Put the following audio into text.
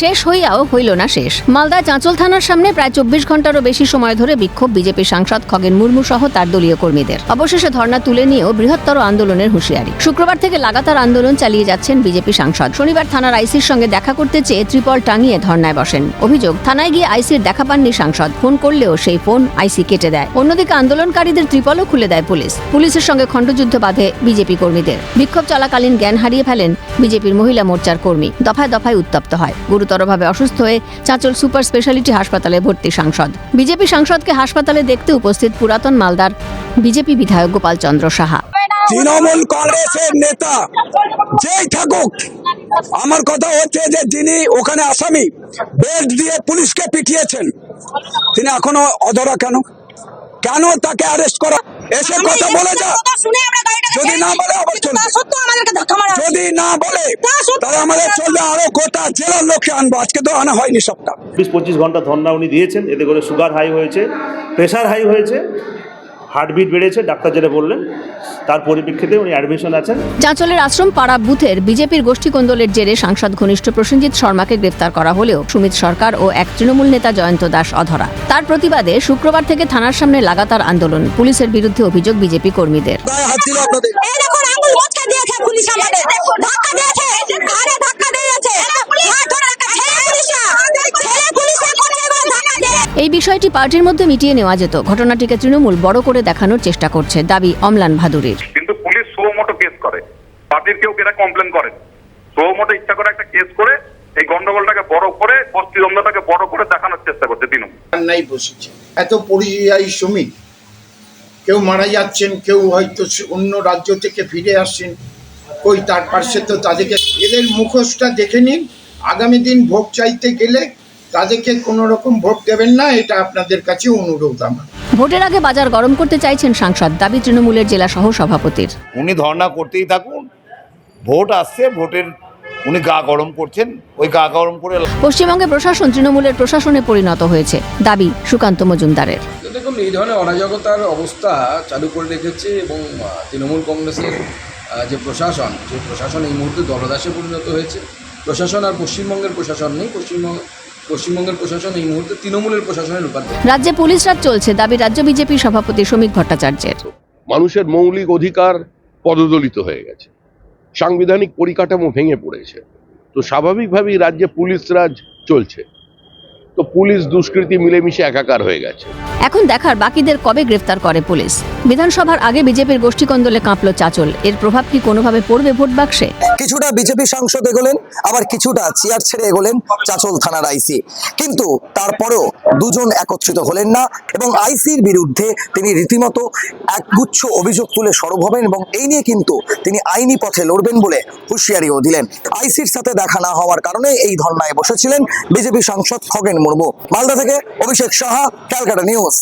শেষ হইয়াও হইল না শেষ। মালদা চাঁচল থানার সামনে প্রায় চব্বিশ ঘন্টারও বেশি সময় ধরে বিক্ষোভ বিজেপি সাংসদ খগেন মুর্মু সহ তার দলীয় কর্মীদের। অবশেষে ধর্না তুলে নিয়েও বৃহত্তর আন্দোলনের হুঁশিয়ারি। শুক্রবার থেকে লাগাতার আন্দোলন চালিয়ে যাচ্ছেন বিজেপি সাংসদ। শনিবার থানার আইসির সঙ্গে দেখা করতে চেয়ে ত্রিপল টাঙিয়ে ধর্নায় বসেন। অভিযোগ, থানায় গিয়ে আইসির দেখা পাননি সাংসদ। ফোন করলেও সেই ফোন আইসি কেটে দেয়। অন্যদিকে আন্দোলনকারীদের ত্রিপলও খুলে দেয় পুলিশ। পুলিশের সঙ্গে খণ্ডযুদ্ধ বাঁধে বিজেপি কর্মীদের। বিক্ষোভ চলাকালীন জ্ঞান হারিয়ে ফেলেন বিজেপির মহিলা মোর্চার কর্মী। দফায় দফায় উত্তপ্ত হয়। গুরুতরভাবে অসুস্থ হয়ে চাঁচল সুপার স্পেশালিটি হাসপাতালে ভর্তি সাংসদ। বিজেপি সাংসদকে হাসপাতালে দেখতে উপস্থিত পুরাতন মালদার বিজেপি বিধায়ক গোপাল চন্দ্র সাহা। তৃণমূল কংগ্রেসের নেতা যেই থাকুক আমার কথা হচ্ছে যে যিনি ওখানে আসামি বেল্ট দিয়ে পুলিশকে পিটিয়েছেন তিনি এখনও অধরা কেন? কেন তাকে অ্যারেস্ট করা? এসে কথা বলে যা। যদি না বলে চলবে যদি না বলে, তাহলে আমাদের চলবে আরও গোটা জেলার লোককে আনব। আজকে তো আনা হয়নি সবটা। বিশ পঁচিশ ঘণ্টা ধর্না উনি দিয়েছেন, এতে করে সুগার হাই হয়েছে, প্রেশার হাই হয়েছে, হার্টবিট বেড়েছে, ডাক্তার যেটা বললেন। তার পরিপ্রেক্ষিতে উনি অ্যাডমিশন আছেন। চাঁচলের আশ্রম পাড়া বুথের বিজেপির গোষ্ঠী কোন্দলের জেরে সাংসদ ঘনিষ্ঠ প্রসেনজিৎ শর্মাকে গ্রেফতার করা হলেও সুমিত সরকার ও এক তৃণমূল নেতা জয়ন্ত দাস অধরা। তার প্রতিবাদে শুক্রবার থেকে থানার সামনে লাগাতার আন্দোলন পুলিশের বিরুদ্ধে অভিযোগ বিজেপি কর্মীদের গায়ে হাত দিল আপনাদের এই দেখুন আঙুল মচকে দিয়েছে পুলিশ আমাদের ধাক্কা দিয়েছে ঘাড়ে ধাক্কা দিয়েছে হাত ধরে রাখা ছেলে পুলিশরা ছেলে পুলিশরা করছে এবার ধাক্কা দিয়ে এই বিষয়টি পার্টির মধ্যে মিটিয়ে নেওয়া যেত। ঘটনাটিকে তৃণমূল বড় করে দেখানোর চেষ্টা করছে দাবি অমলান ভাদুরীর। কিন্তু পুলিশ সো মোটো কেস করে। পার্টির কেউ এটা কমপ্লেন করে সো মোটো ইচ্ছা করে একটা কেস করে এই গন্ডগোলটাকে বড় করে বস্তি গোষ্ঠীদ্বন্দ্বটাকে বড় করে দেখানোর চেষ্টা করছে তৃণমূল। নাই বসেছে। এত পরিযায়ী শ্রমিক। কেউ মারা যাচ্ছেন কেউ হয়তো অন্য রাজ্য থেকে ফিরে আসছেন। কই তার পাশে তো তাদেরকে এদের মুখোশটা দেখে নিন। আগামী দিন ভোট চাইতে গেলে তাদেরকে কোনো রকম ভোট দেবেন না এটা আপনাদের কাছে অনুরোধ আমার। ভোটের আগে বাজার গরম করতে চাইছেন সাংসদ দাবি তৃণমূলের জেলা সহ সভাপতির। উনি ধর্ণা করতেই থাকুন ভোট আসছে ভোটের উনি গা গরম করছেন ওই গা গরম করে পশ্চিমবঙ্গে প্রশাসন তৃণমূলের প্রশাসনে পরিণত হয়েছে দাবি সুকান্ত মজুমদারের। দেখুন এই ধরনের অরাজকতার অবস্থা চালু করে রেখেছে এবং তৃণমূল কংগ্রেসের যে প্রশাসন সেই প্রশাসন এই মুহূর্তে দলদাসে পরিণত হয়েছে। প্রশাসন আর পশ্চিমবঙ্গের প্রশাসন নেই পশ্চিমবঙ্গ পশ্চিমবঙ্গের প্রশাসন এই মুহূর্তে তৃণমূলের প্রশাসনে রূপান্তর। রাজ্যে পুলিশ রাজ চলছে দাবি রাজ্য বিজেপি সভাপতি শ্রমিক ভট্টাচার্যের। মানুষের মৌলিক অধিকার পদদলিত হয়ে গেছে। সাংবিধানিক পরিকাঠামো ভেঙে পড়েছে। তো স্বাভাবিকভাবেই রাজ্যে পুলিশ রাজ চলছে। তো পুলিশ দুষ্কৃতি মিলেমিশে একাকার হয়ে গেছে। এখন দেখার বাকিদের কবে গ্রেফতার করে পুলিশ? বিধানসভার আগে বিজেপির গোষ্ঠীকন্দলে কাঁপল চাচল। এর প্রভাব কি কোনোভাবে পড়বে ভোট বাক্সে? কিছুটা বিজেপি সাংসদ এগোলেন, আবার কিছুটা চেয়ার ছেড়ে এগোলেন চাচল থানার আইসি। কিন্তু তারপরেও দুজন একত্রিত হলেন না এবং আইসির বিরুদ্ধে তিনি রীতিমতো একগুচ্ছ অভিযোগ তুলে সরব হবেন এবং এই নিয়ে কিন্তু তিনি আইনি পথে লড়বেন বলে হুঁশিয়ারিও দিলেন। আইসির সাথে দেখা না হওয়ার কারণে এই ধর্নায় বসেছিলেন বিজেপি সাংসদ খগেন মুর্মু। মালদা থেকে অভিষেক সাহা, ক্যালকাটা নিউজ।